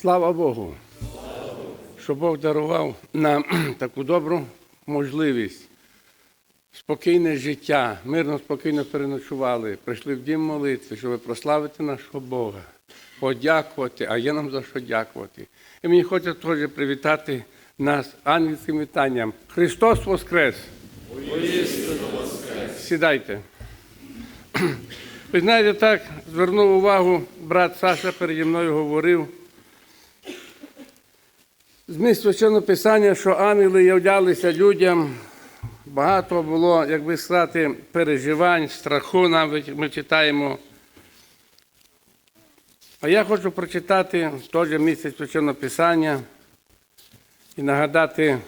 Слава Богу, що Бог дарував нам таку добру можливість, спокійне життя, мирно, спокійно переночували, прийшли в дім молитви, щоб прославити нашого Бога, подякувати, а є нам за що дякувати. І мені хочеться теж привітати нас ангельським вітанням. Христос Воскрес! Сідайте. Ви знаєте, так звернув увагу, брат Саша переді мною говорив. Зміст священного писання, що ангели являлися людям, багато було, як би сказати, переживань, страху, навіть ми читаємо. А я хочу прочитати теж місце священного писання і нагадати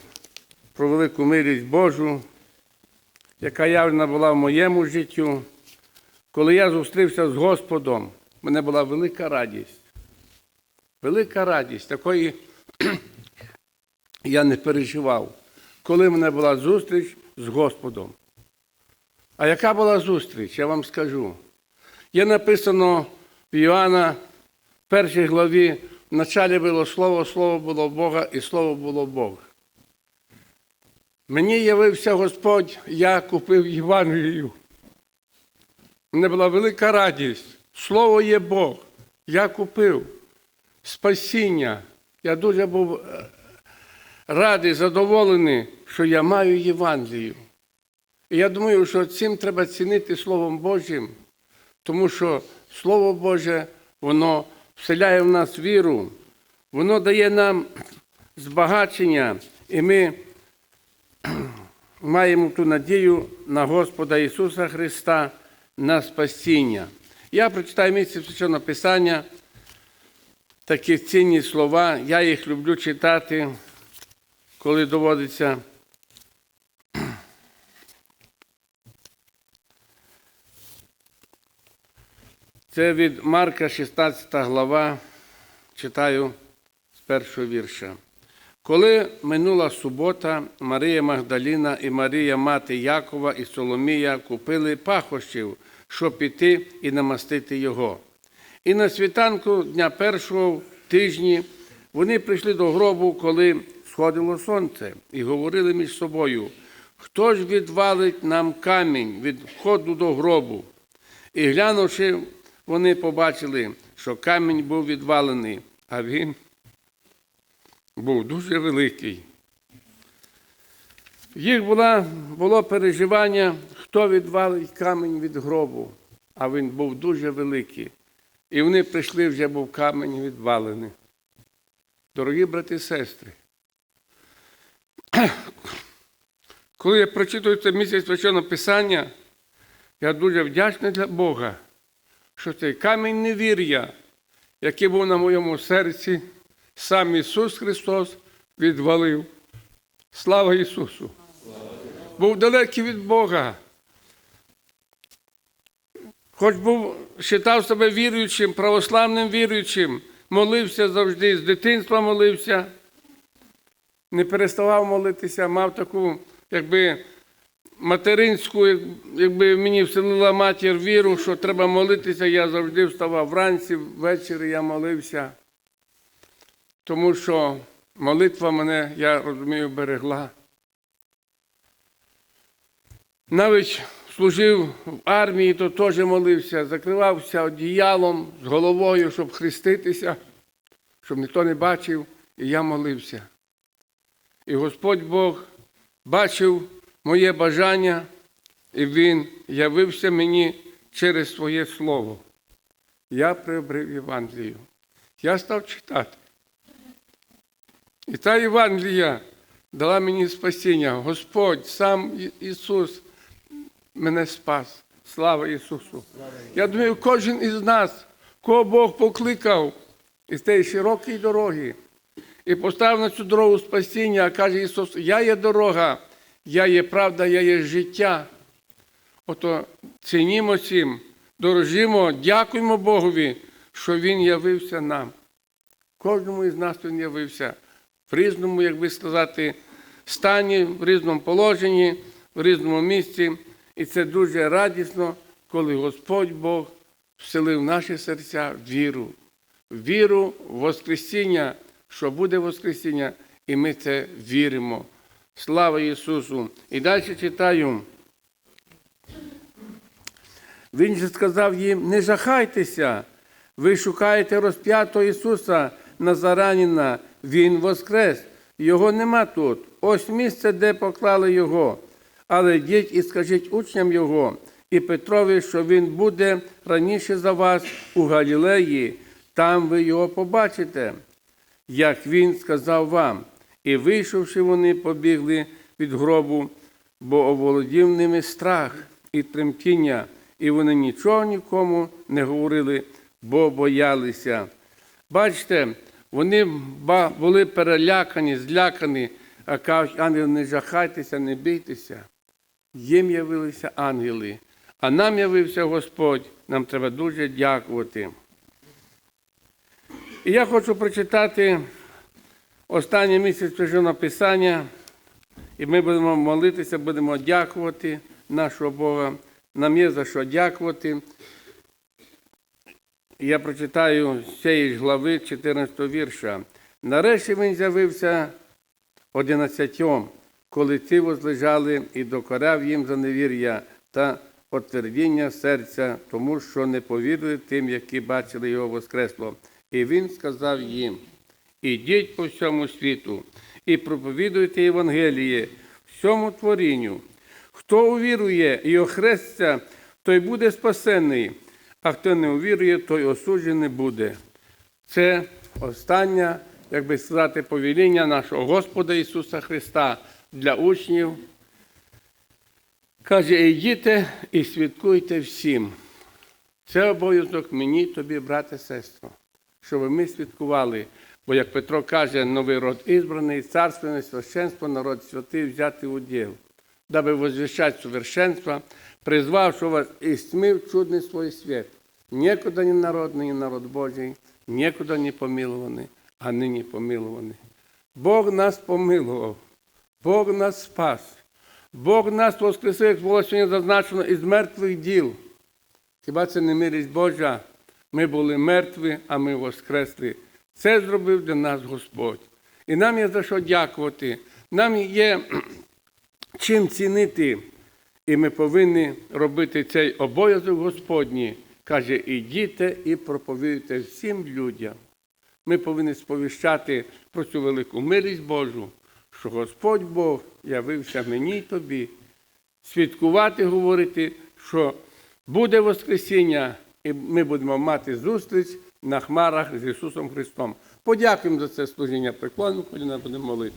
про велику милість Божу, яка явлена була в моєму життю. Коли я зустрівся з Господом, в мене була велика радість. Велика радість, такої я не переживав, коли в мене була зустріч з Господом. А яка була зустріч, я вам скажу. Є написано в Іоанна, в першій главі, в началі було слово, слово було Бога, і слово було Бог. Мені явився Господь, я купив Євангелію. Мене була велика радість. Слово є Бог. Я купив спасіння. Я дуже був е, радий, задоволений, що я маю Євангелію. І я думаю, що цим треба цінити Словом Божим, тому що Слово Боже, воно вселяє в нас віру, воно дає нам збагачення, і ми маємо ту надію на Господа Ісуса Христа на спасіння. Я прочитаю місце Священного Писання, такі цінні слова. Я їх люблю читати, коли доводиться. Це від Марка, 16 глава, читаю з першого вірша. Коли минула субота, Марія Магдаліна і Марія мати Якова і Соломія купили пахощів, щоб піти і намастити його. І на світанку дня першого тижні вони прийшли до гробу, коли сходило сонце, і говорили між собою, хто ж відвалить нам камінь від входу до гробу? І глянувши, вони побачили, що камінь був відвалений, а він був дуже великий. Їх була, було переживання, хто відвалить камінь від гробу, а він був дуже великий. І вони прийшли, вже був камінь відвалений. Дорогі брати і сестри, коли я прочитую це місяць священного Писання, я дуже вдячний для Бога, що цей камінь невір'я, який був на моєму серці, сам Ісус Христос відвалив. Слава Ісусу! Був далекий від Бога. Хоч був, вважав себе віруючим, православним віруючим, молився завжди, з дитинства молився, не переставав молитися, мав таку, якби материнську, якби мені вселила матір віру, що треба молитися, я завжди вставав вранці, ввечері я молився. Тому що молитва мене, я розумію, берегла. Навіть служив в армії, то теж молився, закривався одіялом з головою, щоб хреститися, щоб ніхто не бачив, і я молився. І Господь Бог бачив моє бажання, і Він явився мені через своє слово. Я приобрив Євангелію. Я став читати. І та Євангелія дала мені спасіння. Господь, сам Ісус мене спас. Слава Ісусу! Я думаю, кожен із нас, кого Бог покликав із тієї широкої дороги і поставив на цю дорогу спасіння, а каже Ісус, я є дорога, я є правда, я є життя. Ото цінімо цим, дорожимо, дякуємо Богові, що Він явився нам. Кожному із нас Він явився в різному, як би сказати, стані, в різному положенні, в різному місці. І це дуже радісно, коли Господь Бог вселив в наші серця віру. віру в Воскресіння, що буде Воскресіння, і ми це віримо. Слава Ісусу! І далі читаю. Він же сказав їм: не жахайтеся, ви шукаєте розп'ятого Ісуса Назараніна, Він воскрес. Його нема тут. Ось місце, де поклали Його. Але йдіть і скажіть учням Його і Петрові, що Він буде раніше за вас у Галілеї, там ви його побачите, як Він сказав вам. І вийшовши, вони побігли від гробу, бо оволодів ними страх і тремтіння, і вони нічого нікому не говорили, бо боялися. Бачите, вони були перелякані, злякані, а кажуть, ангели, не жахайтеся, не бійтеся. Їм явилися ангели, а нам явився Господь. Нам треба дуже дякувати. І я хочу прочитати останній місяць священного Писання, і ми будемо молитися, будемо дякувати нашого Бога. Нам є за що дякувати. Я прочитаю з цієї ж глави 14 вірша. Нарешті він з'явився одинадцятьом, коли ці возлежали і докоряв їм за невір'я та отвердіння серця, тому що не повірили тим, які бачили його воскресло. І він сказав їм: Ідіть по всьому світу і проповідуйте Євангеліє всьому творінню. Хто увірує і охреститься, той буде спасений, а хто не увірує, той осуджений буде. Це останнє, як би сказати, повеління нашого Господа Ісуса Христа для учнів. Каже, ідіть і свідкуйте всім. Це обов'язок мені, тобі, брате, сестро, щоб ми свідкували. Бо, як Петро каже, новий род ізбраний, царственне священство, народ святий взяти у діл, даби возвещать совершенство, призвавши вас із тьми в чудний свой світ. Некуда не народний, народ Божий, некуда не помилований, а нині помилований. Бог нас помилував, Бог нас спас, Бог нас воскресив, як було сьогодні зазначено, із мертвих діл. Хіба це не милість Божа? Ми були мертві, а ми воскресли. Це зробив для нас Господь. І нам є за що дякувати. Нам є чим цінити. І ми повинні робити цей обов'язок Господній. Каже, ідіть і проповідуйте всім людям. Ми повинні сповіщати про цю велику милість Божу, що Господь Бог явився мені й тобі. Свідкувати, говорити, що буде Воскресіння, і ми будемо мати зустріч на хмарах з Ісусом Христом. Подякуємо за це служіння приклону, коли будемо молити.